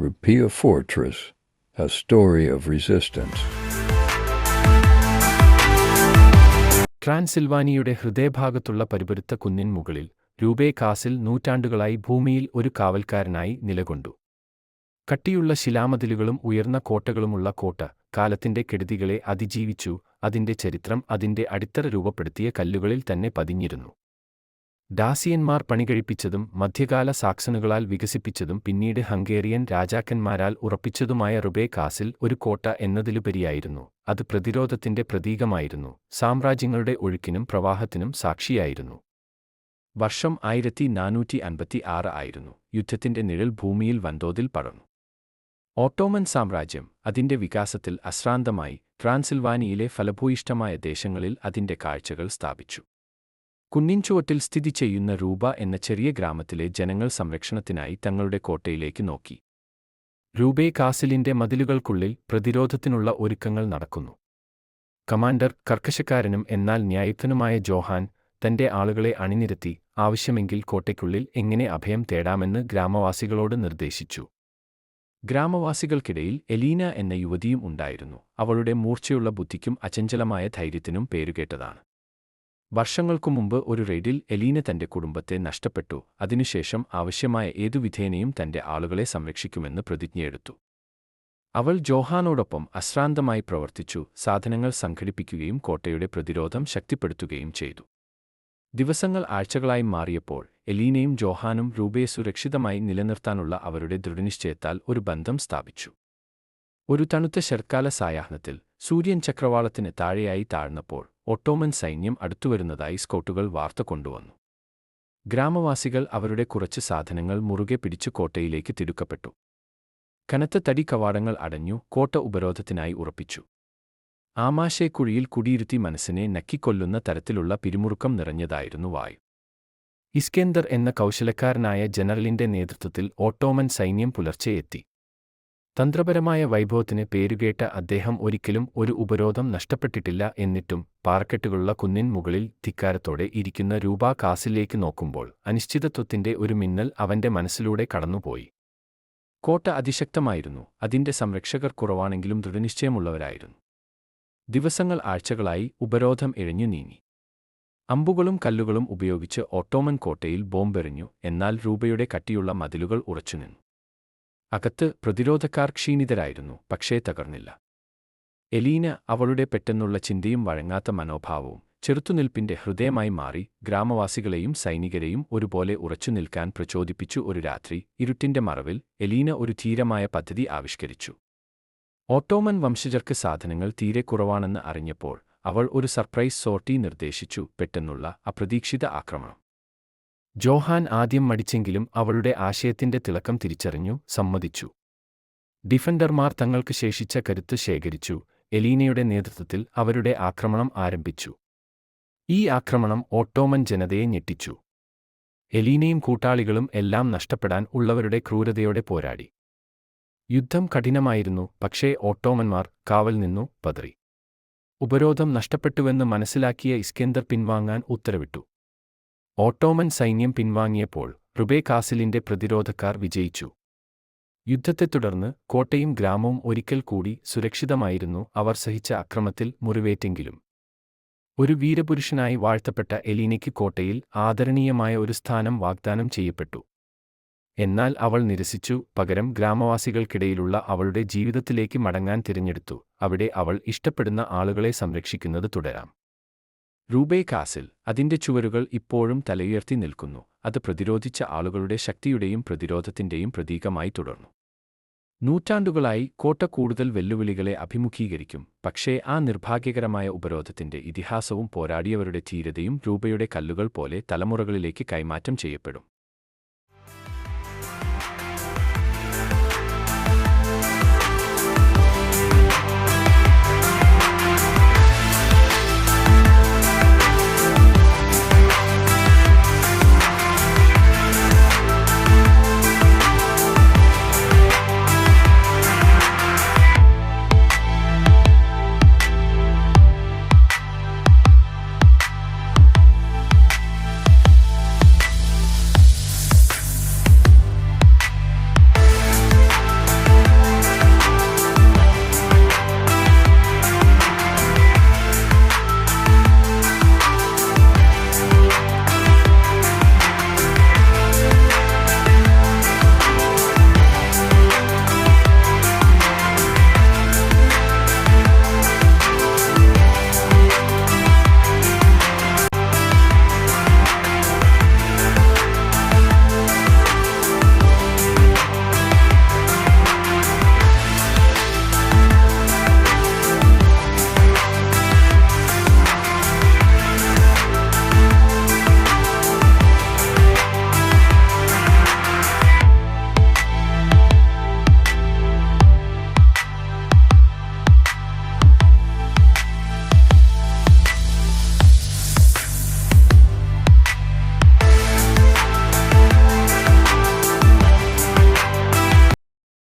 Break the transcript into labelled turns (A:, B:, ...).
A: Rapia Fortress, a story of resistance.
B: ട്രാൻസിൽവാനിയുടെ ഹൃദയഭാഗത്തുള്ള പരിപരുത്ത കുന്നിൻ മുകളിൽ രൂപേ castle നൂറ്റാണ്ടുകളായി ഭൂമിയിൽ ഒരു കാവൽക്കാരനായി നിലകൊണ്ടു കട്ടിയുള്ള ശിലാമതിലുകളും ഉയർന്ന കോട്ടകളുമുള്ള കോട്ട കാലത്തിന്റെ കെടുതികളെ അതിജീവിച്ചു അതിന്റെ ചരിത്രം അതിന്റെ അടിത്തറ രൂപപ്പെടുത്തിയ കല്ലുകളിൽ തന്നെ പതിഞ്ഞിരുന്നു ഡാസിയന്മാർ പണികഴിപ്പിച്ചതും മധ്യകാല സാക്സണുകളാൽ വികസിപ്പിച്ചതും പിന്നീട് ഹംഗേറിയൻ രാജാക്കന്മാരാൽ ഉറപ്പിച്ചതുമായ റുബേ കാസിൽ ഒരു കോട്ട എന്നതിലുപരിയായിരുന്നു. അത് പ്രതിരോധത്തിന്റെ പ്രതീകമായിരുന്നു. സാമ്രാജ്യങ്ങളുടെ ഒഴുക്കിനും പ്രവാഹത്തിനും സാക്ഷിയായിരുന്നു. വർഷം ആയിരത്തി നാനൂറ്റി അൻപത്തി ആറ് ആയിരുന്നു. യുദ്ധത്തിന്റെ നിഴൽ ഭൂമിയിൽ വൻതോതിൽ പടർന്നു. ഓട്ടോമൻ സാമ്രാജ്യം അതിന്റെ വികാസത്തിൽ അശ്രാന്തമായി ട്രാൻസിൽവാനിയിലെ ഫലഭൂയിഷ്ടമായ ദേശങ്ങളിൽ അതിന്റെ കാഴ്ചകൾ സ്ഥാപിച്ചു. കുന്നിൻചുവട്ടിൽ സ്ഥിതി ചെയ്യുന്ന രൂപ എന്ന ചെറിയ ഗ്രാമത്തിലെ ജനങ്ങൾ സംരക്ഷണത്തിനായി തങ്ങളുടെ കോട്ടയിലേക്ക് നോക്കി. രൂപേ കാസിലിന്റെ മതിലുകൾക്കുള്ളിൽ പ്രതിരോധത്തിനുള്ള ഒരുക്കങ്ങൾ നടക്കുന്നു. കമാൻഡർ കർക്കശക്കാരനും എന്നാൽ ന്യായുക്തനുമായ ജോഹാൻ തന്റെ ആളുകളെ അണിനിരത്തി ആവശ്യമെങ്കിൽ കോട്ടയ്ക്കുള്ളിൽ എങ്ങനെ അഭയം തേടാമെന്ന് ഗ്രാമവാസികളോട് നിർദ്ദേശിച്ചു. ഗ്രാമവാസികൾക്കിടയിൽ എലീന എന്ന യുവതിയും ഉണ്ടായിരുന്നു. അവളുടെ മൂർച്ചയുള്ള ബുദ്ധിക്കും അചഞ്ചലമായ ധൈര്യത്തിനും പേരുകേട്ടതാണ്. വർഷങ്ങൾക്കു മുമ്പ് ഒരു റെയ്ഡിൽ എലീന തന്റെ കുടുംബത്തെ നഷ്ടപ്പെട്ടു. അതിനുശേഷം ആവശ്യമായ ഏതു വിധേനയും തന്റെ ആളുകളെ സംരക്ഷിക്കുമെന്ന് പ്രതിജ്ഞയെടുത്തു. അവൾ ജോഹാനോടൊപ്പം അശ്രാന്തമായി പ്രവർത്തിച്ചു. സാധനങ്ങൾ സംഘടിപ്പിക്കുകയും കോട്ടയുടെ പ്രതിരോധം ശക്തിപ്പെടുത്തുകയും ചെയ്തു. ദിവസങ്ങൾ ആഴ്ചകളായി മാറിയപ്പോൾ എലീനയും ജോഹാനും രൂപയെ സുരക്ഷിതമായി നിലനിർത്താനുള്ള അവരുടെ ദൃഢനിശ്ചയത്താൽ ഒരു ബന്ധം സ്ഥാപിച്ചു. ഒരു തണുത്ത ശർക്കാല സായാഹ്നത്തിൽ സൂര്യൻ ചക്രവാളത്തിന് താഴെയായി താഴ്ന്നപ്പോൾ ഒട്ടോമൻ സൈന്യം അടുത്തുവരുന്നതായി സ്കോട്ടുകൾ വാർത്ത കൊണ്ടുവന്നു. ഗ്രാമവാസികൾ അവരുടെ കുറച്ച് സാധനങ്ങൾ മുറുകെ പിടിച്ചു കോട്ടയിലേക്ക് തിടുക്കപ്പെട്ടു. കനത്ത തടി കവാടങ്ങൾ അടഞ്ഞു കോട്ട ഉപരോധത്തിനായി ഉറപ്പിച്ചു. ആമാശയക്കുഴിയിൽ കുടിയിരുത്തി മനസ്സിനെ നക്കിക്കൊല്ലുന്ന തരത്തിലുള്ള പിരിമുറുക്കം നിറഞ്ഞതായിരുന്നു വായു. ഇസ്കേന്ദർ എന്ന കൗശലക്കാരനായ ജനറലിന്റെ നേതൃത്വത്തിൽ ഓട്ടോമൻ സൈന്യം പുലർച്ചെ എത്തി. തന്ത്രപരമായ വൈഭവത്തിന് പേരുകേട്ട അദ്ദേഹം ഒരിക്കലും ഒരു ഉപരോധം നഷ്ടപ്പെട്ടിട്ടില്ല എന്നിട്ടും പാറക്കെട്ടുകളുള്ള കുന്നിൻ മുകളിൽ ധിക്കാരത്തോടെ ഇരിക്കുന്ന രൂപ കാസിലേക്ക് നോക്കുമ്പോൾ അനിശ്ചിതത്വത്തിന്റെ ഒരു മിന്നൽ അവന്റെ മനസ്സിലൂടെ കടന്നുപോയി. കോട്ട അതിശക്തമായിരുന്നു. അതിന്റെ സംരക്ഷകർ കുറവാണെങ്കിലും ദൃഢനിശ്ചയമുള്ളവരായിരുന്നു. ദിവസങ്ങൾ ആഴ്ചകളായി ഉപരോധം ഇഴഞ്ഞു നീങ്ങി. അമ്പുകളും കല്ലുകളും ഉപയോഗിച്ച് ഓട്ടോമൻ കോട്ടയിൽ ബോംബെറിഞ്ഞു. എന്നാൽ രൂപയുടെ കട്ടിയുള്ള മതിലുകൾ ഉറച്ചുനിന്നു. അകത്ത് പ്രതിരോധക്കാർ ക്ഷീണിതരായിരുന്നു പക്ഷേ തകർന്നില്ല. എലീന അവളുടെ പെട്ടെന്നുള്ള ചിന്തയും വഴങ്ങാത്ത മനോഭാവവും ചെറുത്തുനിൽപ്പിന്റെ ഹൃദയമായി മാറി ഗ്രാമവാസികളെയും സൈനികരെയും ഒരുപോലെ ഉറച്ചു നിൽക്കാൻ പ്രചോദിപ്പിച്ചു ഒരു രാത്രി ഇരുട്ടിന്റെ മറവിൽ എലീന ഒരു ധീരമായ പദ്ധതി ആവിഷ്കരിച്ചു. ഓട്ടോമൻ വംശജർക്ക് സാധനങ്ങൾ തീരെ കുറവാണെന്ന് അറിഞ്ഞപ്പോൾ അവൾ ഒരു സർപ്രൈസ് സോർട്ടി നിർദ്ദേശിച്ചു പെട്ടെന്നുള്ള അപ്രതീക്ഷിത ആക്രമണം. ജോഹാൻ ആദ്യം മടിച്ചെങ്കിലും അവളുടെ ആശയത്തിന്റെ തിളക്കം തിരിച്ചറിഞ്ഞു സമ്മതിച്ചു. ഡിഫൻഡർമാർ തങ്ങൾക്ക് ശേഷിച്ച കരുത്ത് ശേഖരിച്ചു. എലീനയുടെ നേതൃത്വത്തിൽ അവരുടെ ആക്രമണം ആരംഭിച്ചു. ഈ ആക്രമണം ഓട്ടോമൻ ജനതയെ ഞെട്ടിച്ചു. എലീനയും കൂട്ടാളികളും എല്ലാം നഷ്ടപ്പെടാൻ ഉള്ളവരുടെ ക്രൂരതയോടെ പോരാടി. യുദ്ധം കഠിനമായിരുന്നു പക്ഷേ ഓട്ടോമന്മാർ കാവൽ നിന്നു പതറി. ഉപരോധം നഷ്ടപ്പെട്ടുവെന്ന് മനസ്സിലാക്കിയ ഇസ്കെന്ദർ പിൻവാങ്ങാൻ ഉത്തരവിട്ടു. ഓട്ടോമൻ സൈന്യം പിൻവാങ്ങിയപ്പോൾ റുബേ കാസിലിന്റെ പ്രതിരോധക്കാർ വിജയിച്ചു. യുദ്ധത്തെ തുടർന്ന് കോട്ടയും ഗ്രാമവും ഒരിക്കൽ കൂടി സുരക്ഷിതമായിരുന്നു അവർ സഹിച്ച അക്രമത്തിൽ മുറിവേറ്റെങ്കിലും. ഒരു വീരപുരുഷനായി വാഴ്ത്തപ്പെട്ട എലീനയ്ക്ക് കോട്ടയിൽ ആദരണീയമായ ഒരു സ്ഥാനം വാഗ്ദാനം ചെയ്യപ്പെട്ടു. എന്നാൽ അവൾ നിരസിച്ചു പകരം ഗ്രാമവാസികൾക്കിടയിലുള്ള അവളുടെ ജീവിതത്തിലേക്ക് മടങ്ങാൻ തിരഞ്ഞെടുത്തു. അവിടെ അവൾ ഇഷ്ടപ്പെടുന്ന ആളുകളെ സംരക്ഷിക്കുന്നത് തുടരാം. രൂപേ കാസിൽ അതിന്റെ ചുവരുകൾ ഇപ്പോഴും തലയുയർത്തി നിൽക്കുന്നു. അത് പ്രതിരോധിച്ച ആളുകളുടെ ശക്തിയുടെയും പ്രതിരോധത്തിന്റെയും പ്രതീകമായി തുടർന്നു. നൂറ്റാണ്ടുകളായി കോട്ട കൂടുതൽ വെല്ലുവിളികളെ അഭിമുഖീകരിക്കും. പക്ഷേ ആ നിർഭാഗ്യകരമായ ഉപരോധത്തിന്റെ ഇതിഹാസവും പോരാടിയവരുടെ ധീരതയും രൂപയുടെ കല്ലുകൾ പോലെ തലമുറകളിലേക്ക് കൈമാറ്റം ചെയ്യപ്പെടും.